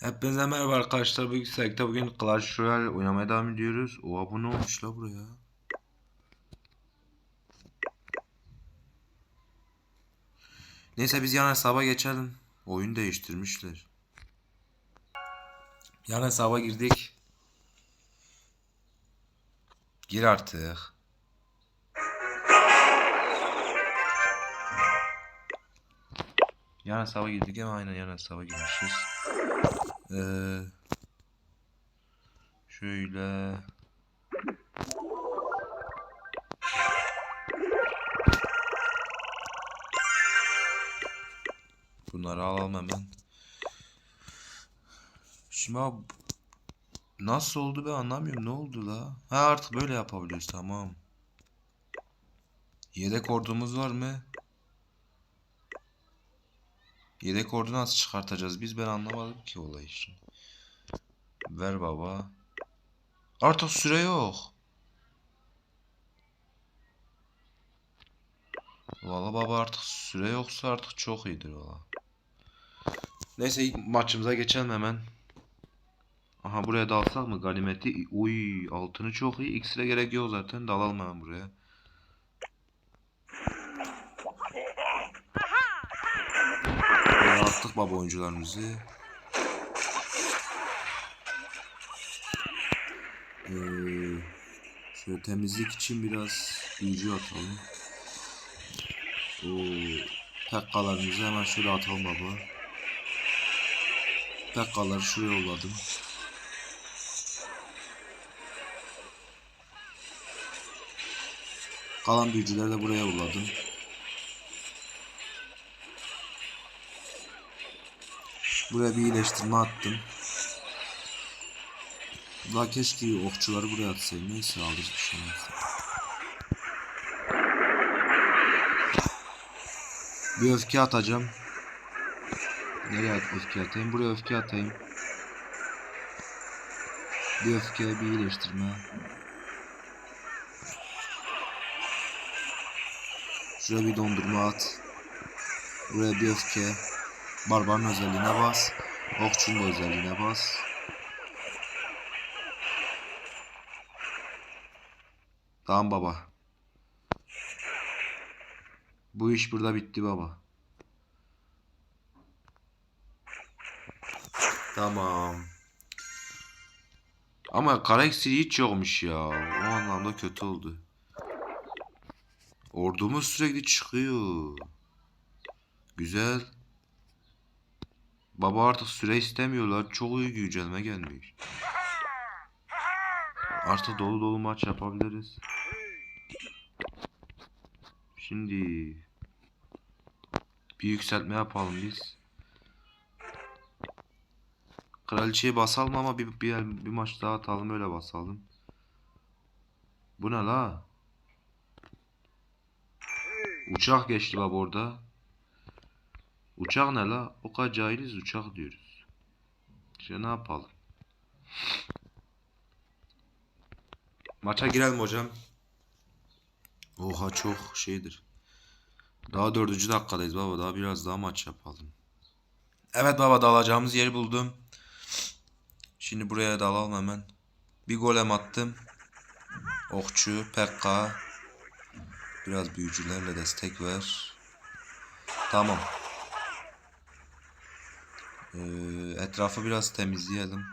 Hepinize merhaba arkadaşlar. Bugün Selek'te bugün Clash Royale oynamaya devam ediyoruz. Oha bu ne olmuş la buraya? Neyse biz yan hesaba geçelim. Oyun değiştirmişler. Yan hesaba girdik. Gir artık. Yan hesaba girdik ama aynen yan hesaba girmişiz. Ee, şöyle bunları alalım hemen. Şimdi abi nasıl oldu ben anlamıyorum ne oldu la? Ha artık böyle yapabiliyoruz tamam. Yedek ordumuz var mı? Yedek ordu nasıl çıkartacağız biz ben anlamadım ki olay işi. Ver baba. Artık süre yok. Valla baba artık süre yoksa artık çok iyidir valla. Neyse maçımıza geçelim hemen. Aha buraya dalsak mı ganimeti? Uy altını çok iyi. İksire gerek yok zaten. Dalalım hemen buraya. Attık baba oyuncularımızı. Ee, şöyle temizlik için biraz büyücü atalım. Oo, pekkalarımızı hemen şöyle atalım baba. Pekkaları şuraya yolladım. Kalan büyücüleri de buraya yolladım. Buraya bir iyileştirme attım. La keşke okçuları buraya atsaydım. Neyse alırız bir şey. Bir öfke atacağım. Nereye at öfke atayım? Buraya öfke atayım. Bir öfke, bir iyileştirme. Şuraya bir dondurma at. Buraya bir öfke. Barbarın özelliğine bas. Okçunun özelliğine bas. Tamam baba. Bu iş burada bitti baba. Tamam. Ama kara iksiri hiç yokmuş ya. O anlamda kötü oldu. Ordumuz sürekli çıkıyor. Güzel. Baba artık süre istemiyorlar. Çok iyi güncelleme gelmiş. Artık dolu dolu maç yapabiliriz. Şimdi bir yükseltme yapalım biz. Kraliçeyi basalım ama bir, bir, bir maç daha atalım öyle basalım. Bu ne la? Uçak geçti baba orada. Uçak ne la? O kadar cahiliz uçak diyoruz. İşte ne yapalım? Maça girelim hocam. Oha çok şeydir. Daha dördüncü dakikadayız baba. Daha biraz daha maç yapalım. Evet baba dalacağımız yeri buldum. Şimdi buraya dalalım hemen. Bir golem attım. Okçu, Pekka. Biraz büyücülerle destek ver. Tamam. Ee, etrafı biraz temizleyelim.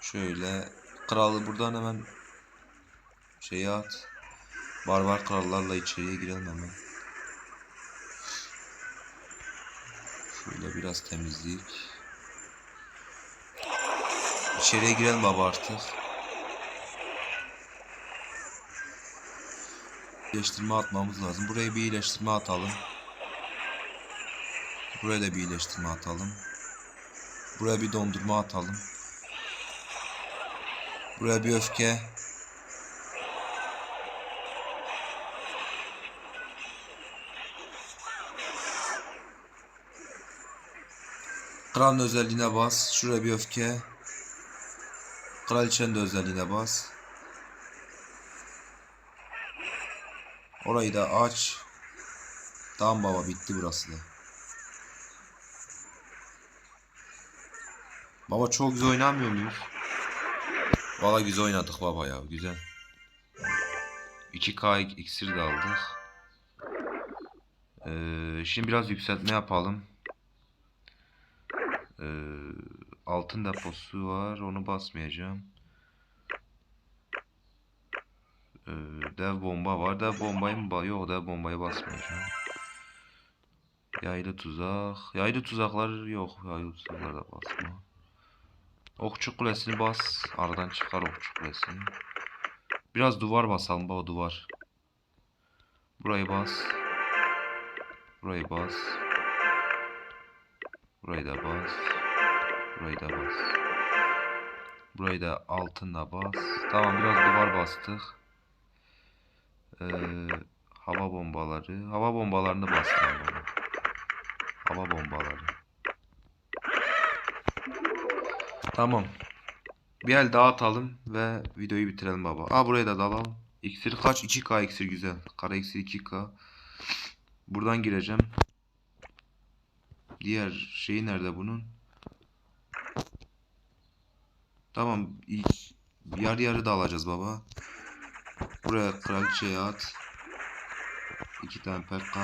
Şöyle kralı buradan hemen şeye at. Barbar krallarla içeriye girelim hemen. Şöyle biraz temizlik. İçeriye girelim baba artık. İyileştirme atmamız lazım. Buraya bir iyileştirme atalım. Buraya da bir iyileştirme atalım. Buraya bir dondurma atalım. Buraya bir öfke. Kralın özelliğine bas. Şuraya bir öfke. Kraliçenin de özelliğine bas. Orayı da aç. Tamam baba bitti burası da. Baba çok güzel oynamıyor muyuz? Valla güzel oynadık baba ya güzel. 2K iksir de aldık. Ee, şimdi biraz yükseltme yapalım. Ee, altın deposu var onu basmayacağım. Ee, dev bomba var. Dev bombayı mı? Yok dev bombayı basmayacağım. Yaylı tuzak. Yaylı tuzaklar yok. Yaylı tuzaklar da basma. Okçu kulesini bas. Aradan çıkar okçu kulesini. Biraz duvar basalım baba duvar. Burayı bas. Burayı bas. Burayı da bas. Burayı da bas. Burayı da altınla bas. Tamam biraz duvar bastık. Ee, hava bombaları. Hava bombalarını bastım. Hava bombaları. Tamam. Bir el daha atalım ve videoyu bitirelim baba. Aa buraya da dalalım. İksir kaç? 2K iksir güzel. Kara iksir 2K. Buradan gireceğim. Diğer şeyi nerede bunun? Tamam. yarı yarı da alacağız baba. Buraya kraliçeye at. İki tane PK.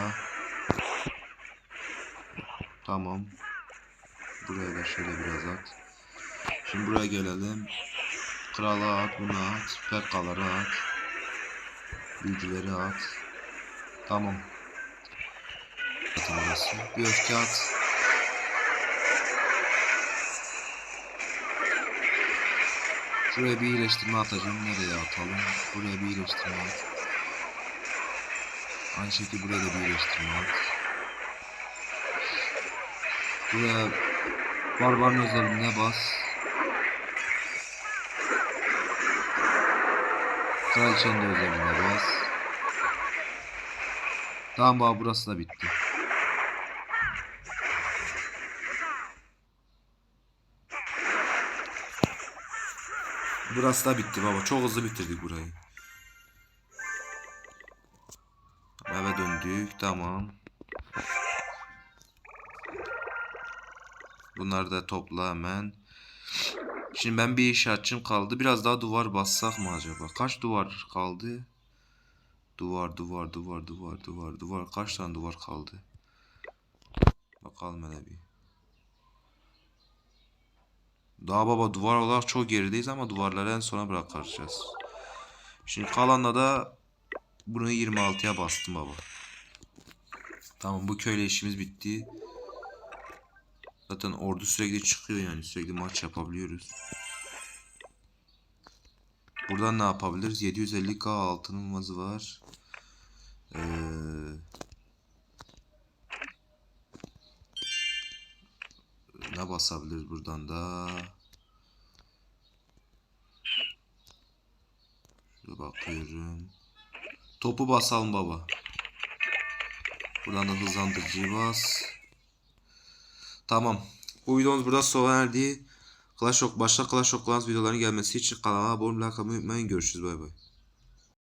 Tamam. Buraya da şöyle biraz at. Şimdi buraya gelelim. Krala at, bunu at. PK'ları at. Büyücüleri at. Tamam. Atın burası. Bir öfke at. Şuraya bir iyileştirme atacağım. Nereye atalım? Buraya bir iyileştirme at. Aynı şekilde buraya da bir iyileştirme at. Buraya barbarın özelliğine bas. Kraliçenin de özelliğine bas. Tamam baba burası da bitti. Burası da bitti baba. Çok hızlı bitirdik burayı. Eve döndük. Tamam. Bunları da topla hemen. Şimdi ben bir inşaatçım kaldı. Biraz daha duvar bassak mı acaba? Kaç duvar kaldı? Duvar, duvar, duvar, duvar, duvar, duvar. Kaç tane duvar kaldı? Bakalım hele bir. Daha baba duvar olarak çok gerideyiz ama duvarları en sona bırakacağız. Şimdi kalanla da bunu 26'ya bastım baba. Tamam bu köyle işimiz bitti. Zaten ordu sürekli çıkıyor yani sürekli maç yapabiliyoruz. Buradan ne yapabiliriz? 750k altınımız var. Ee, ne basabiliriz buradan da? Şöyle bakıyorum. Topu basalım baba. Buradan da hızlandırıcıyı bas. Tamam. Bu videomuz burada sona erdi. Clash of başka Clash of Clans videoların gelmesi için kanala abone olmayı unutmayın. Görüşürüz bay bay.